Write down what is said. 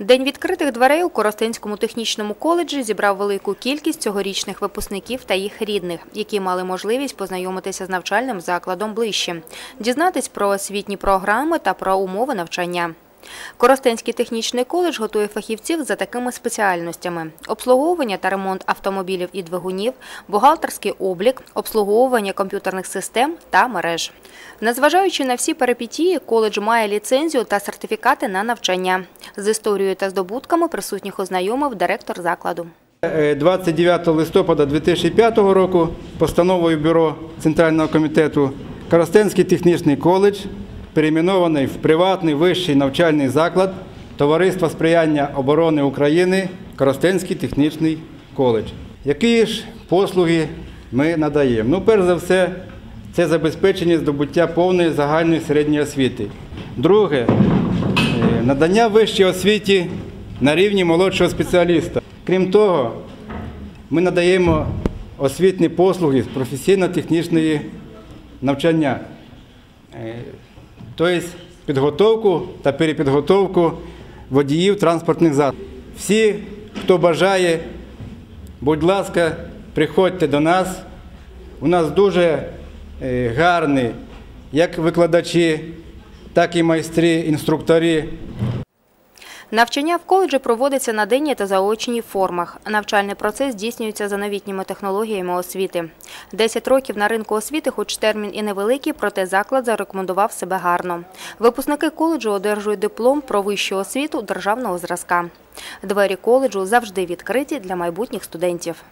День відкритих дверей у Коростенському технічному коледжі зібрав велику кількість цьогорічних випускників та їх рідних, які мали можливість познайомитися з навчальним закладом ближче, дізнатись про освітні програми та про умови навчання. Коростенський технічний коледж готує фахівців за такими спеціальностями: обслуговування та ремонт автомобілів і двигунів, бухгалтерський облік, обслуговування комп'ютерних систем та мереж. Незважаючи на всі перипетії, коледж має ліцензію та сертифікати на навчання. З історією та здобутками присутніх ознайомив директор закладу. Е, 29 листопада 2005 року постановою Бюро Центрального комітету Коростенський технічний коледж перейменований в приватний вищий навчальний заклад Товариства сприяння оборони України Коростенський технічний коледж. Які ж послуги ми надаємо? Ну, перш за все, це забезпечення здобуття повної загальної середньої освіти. Друге, Е, надання вищої освіті на рівні молодшого спеціаліста. Крім того, ми надаємо освітні послуги з професійно-технічної навчання, Е, тобто підготовку та перепідготовку водіїв транспортних засобів. Всі, хто бажає, будь ласка, приходьте до нас. У нас дуже е, гарні як викладачі, так і майстри, інструкторі. Навчання в коледжі проводиться на денній та заочній формах. Навчальний процес здійснюється за новітніми технологіями освіти. Десять років на ринку освіти, хоч термін і невеликий, проте заклад зарекомендував себе гарно. Випускники коледжу одержують диплом про вищу освіту державного зразка. Двері коледжу завжди відкриті для майбутніх студентів.